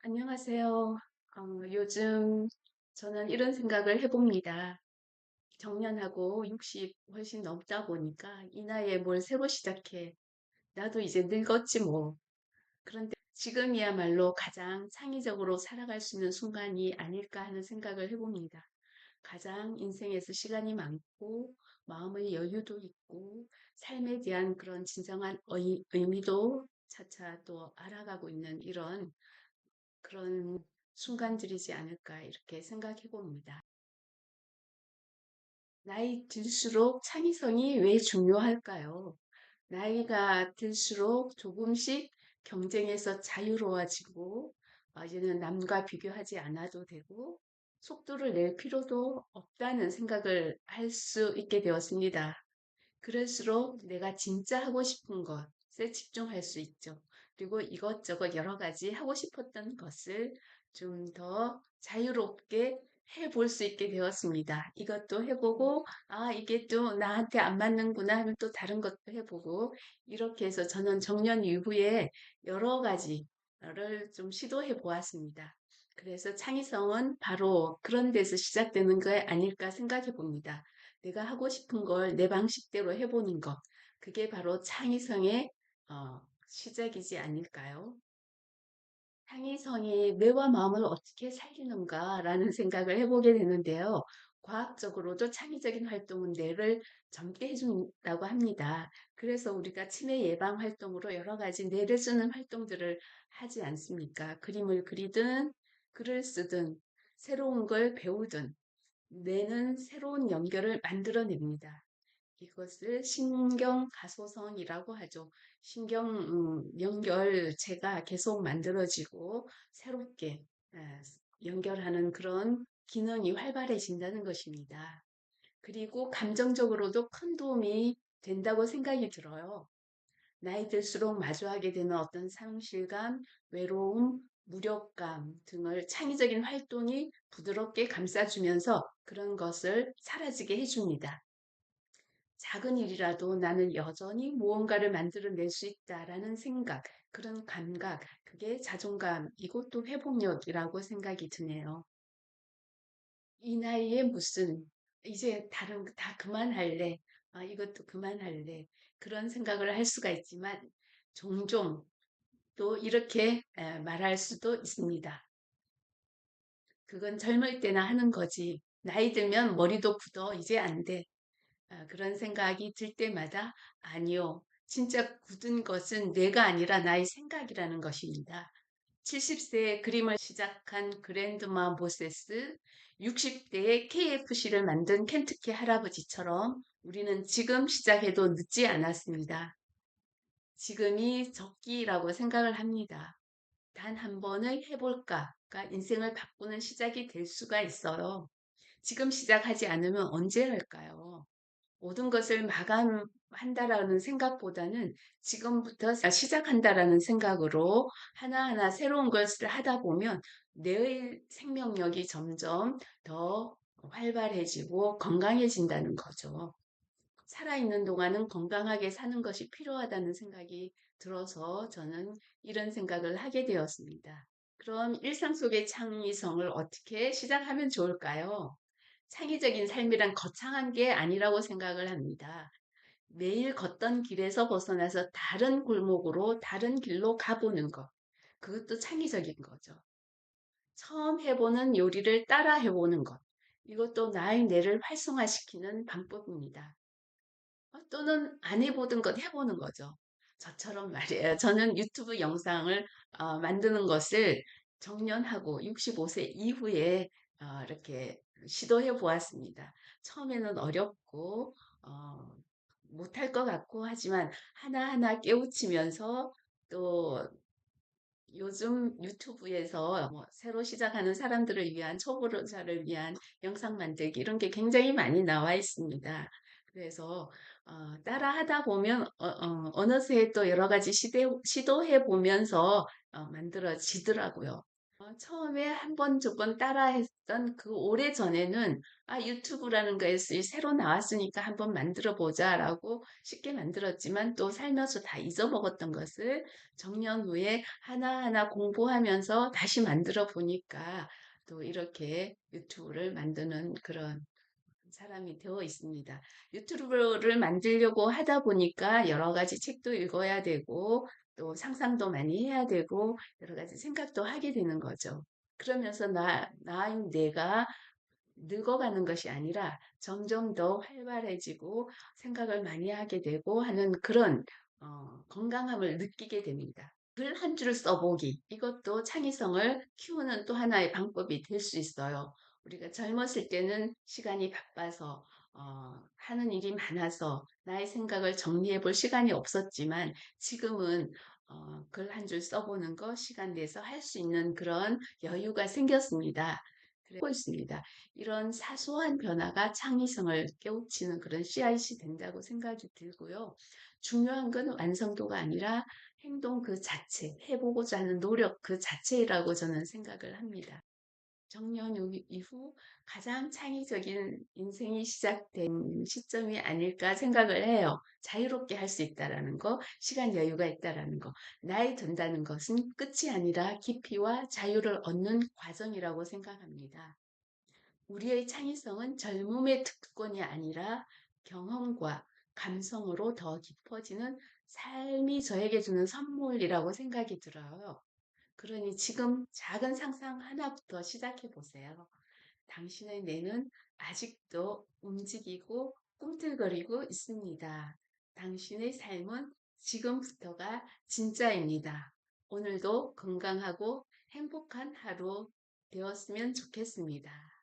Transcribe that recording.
안녕하세요. 어, 요즘 저는 이런 생각을 해봅니다. 정년하고 60 훨씬 넘다 보니까 이 나이에 뭘 새로 시작해. 나도 이제 늙었지 뭐. 그런데 지금이야말로 가장 창의적으로 살아갈 수 있는 순간이 아닐까 하는 생각을 해봅니다. 가장 인생에서 시간이 많고 마음의 여유도 있고 삶에 대한 그런 진정한 의, 의미도 차차 또 알아가고 있는 이런 그런 순간들이지 않을까 이렇게 생각해 봅니다. 나이 들수록 창의성이 왜 중요할까요? 나이가 들수록 조금씩 경쟁에서 자유로워지고 어, 이제는 남과 비교하지 않아도 되고 속도를 낼 필요도 없다는 생각을 할 수 있게 되었습니다. 그럴수록 내가 진짜 하고 싶은 것에 집중할 수 있죠. 그리고 이것저것 여러 가지 하고 싶었던 것을 좀 더 자유롭게 해볼 수 있게 되었습니다. 이것도 해보고, 아, 이게 또 나한테 안 맞는구나 하면 또 다른 것도 해보고, 이렇게 해서 저는 정년 이후에 여러 가지를 좀 시도해 보았습니다. 그래서 창의성은 바로 그런 데서 시작되는 거 아닐까 생각해 봅니다. 내가 하고 싶은 걸 내 방식대로 해보는 것. 그게 바로 창의성의 어, 시작이지 않을까요? 창의성이 뇌와 마음을 어떻게 살리는가라는 생각을 해보게 되는데요. 과학적으로도 창의적인 활동은 뇌를 젊게 해준다고 합니다. 그래서 우리가 치매 예방 활동으로 여러 가지 뇌를 쓰는 활동들을 하지 않습니까? 그림을 그리든 글을 쓰든 새로운 걸 배우든 뇌는 새로운 연결을 만들어냅니다. 이것을 신경 가소성이라고 하죠. 신경 음, 연결체가 계속 만들어지고 새롭게 아, 연결하는 그런 기능이 활발해진다는 것입니다. 그리고 감정적으로도 큰 도움이 된다고 생각이 들어요. 나이 들수록 마주하게 되는 어떤 상실감, 외로움, 무력감 등을 창의적인 활동이 부드럽게 감싸주면서 그런 것을 사라지게 해줍니다. 작은 일이라도 나는 여전히 무언가를 만들어낼 수 있다라는 생각, 그런 감각, 그게 자존감, 이것도 회복력이라고 생각이 드네요. 이 나이에 무슨, 이제 다른, 다 그만할래. 아, 이것도 그만할래. 그런 생각을 할 수가 있지만, 종종 또 이렇게 말할 수도 있습니다. 그건 젊을 때나 하는 거지. 나이 들면 머리도 굳어. 이제 안 돼. 아, 그런 생각이 들 때마다 아니요. 진짜 굳은 것은 내가 아니라 나의 생각이라는 것입니다. 70세에 그림을 시작한 그랜드마 모세스, 60대에 KFC를 만든 켄트키 할아버지처럼 우리는 지금 시작해도 늦지 않았습니다. 지금이 적기라고 생각을 합니다. 단 한 번의 해볼까가 인생을 바꾸는 시작이 될 수가 있어요. 지금 시작하지 않으면 언제 할까요? 모든 것을 마감한다라는 생각보다는 지금부터 시작한다라는 생각으로 하나하나 새로운 것을 하다 보면 내 생명력이 점점 더 활발해지고 건강해진다는 거죠. 살아있는 동안은 건강하게 사는 것이 필요하다는 생각이 들어서 저는 이런 생각을 하게 되었습니다. 그럼 일상 속의 창의성을 어떻게 시작하면 좋을까요? 창의적인 삶이란 거창한 게 아니라고 생각을 합니다. 매일 걷던 길에서 벗어나서 다른 골목으로 다른 길로 가보는 것. 그것도 창의적인 거죠. 처음 해보는 요리를 따라 해보는 것. 이것도 나의 뇌를 활성화시키는 방법입니다. 어, 또는 안 해보던 것 해보는 거죠. 저처럼 말이에요. 저는 유튜브 영상을 어, 만드는 것을 정년하고 65세 이후에 어, 이렇게 시도해 보았습니다. 처음에는 어렵고 어, 못할 것 같고 하지만 하나하나 깨우치면서 또 요즘 유튜브에서 뭐 새로 시작하는 사람들을 위한 초보자를 위한 영상 만들기 이런 게 굉장히 많이 나와 있습니다. 그래서 어, 따라 하다 보면 어, 어, 느새또 여러 가지 시도해 보면서 어, 만들어지더라고요. 어, 처음에 한 번, 두 번 따라 했던 그 오래 전에는 아, 유튜브라는 것이 새로 나왔으니까 한번 만들어 보자라고 쉽게 만들었지만 또 살면서 다 잊어먹었던 것을 정년 후에 하나하나 공부하면서 다시 만들어 보니까 또 이렇게 유튜브를 만드는 그런 사람이 되어 있습니다. 유튜브를 만들려고 하다 보니까 여러 가지 책도 읽어야 되고 또 상상도 많이 해야 되고 여러 가지 생각도 하게 되는 거죠. 그러면서 나, 나인 내가 늙어가는 것이 아니라 점점 더 활발해지고 생각을 많이 하게 되고 하는 그런 어, 건강함을 느끼게 됩니다. 글 한줄 써보기. 이것도 창의성을 키우는 또 하나의 방법이 될 수 있어요. 우리가 젊었을 때는 시간이 바빠서 어, 하는 일이 많아서 나의 생각을 정리해 볼 시간이 없었지만 지금은 어, 글 한 줄 써보는 거 시간 내서 할 수 있는 그런 여유가 생겼습니다. 그리고 있습니다. 이런 사소한 변화가 창의성을 깨우치는 그런 씨앗이 된다고 생각이 들고요. 중요한 건 완성도가 아니라 행동 그 자체, 해보고자 하는 노력 그 자체라고 저는 생각을 합니다. 정년 이후 가장 창의적인 인생이 시작된 시점이 아닐까 생각을 해요. 자유롭게 할 수 있다라는 거, 시간 여유가 있다라는 거. 나이 든다는 것은 끝이 아니라 깊이와 자유를 얻는 과정이라고 생각합니다. 우리의 창의성은 젊음의 특권이 아니라 경험과 감성으로 더 깊어지는 삶이 저에게 주는 선물이라고 생각이 들어요. 그러니 지금 작은 상상 하나부터 시작해 보세요. 당신의 뇌는 아직도 움직이고 꿈틀거리고 있습니다. 당신의 삶은 지금부터가 진짜입니다. 오늘도 건강하고 행복한 하루 되었으면 좋겠습니다.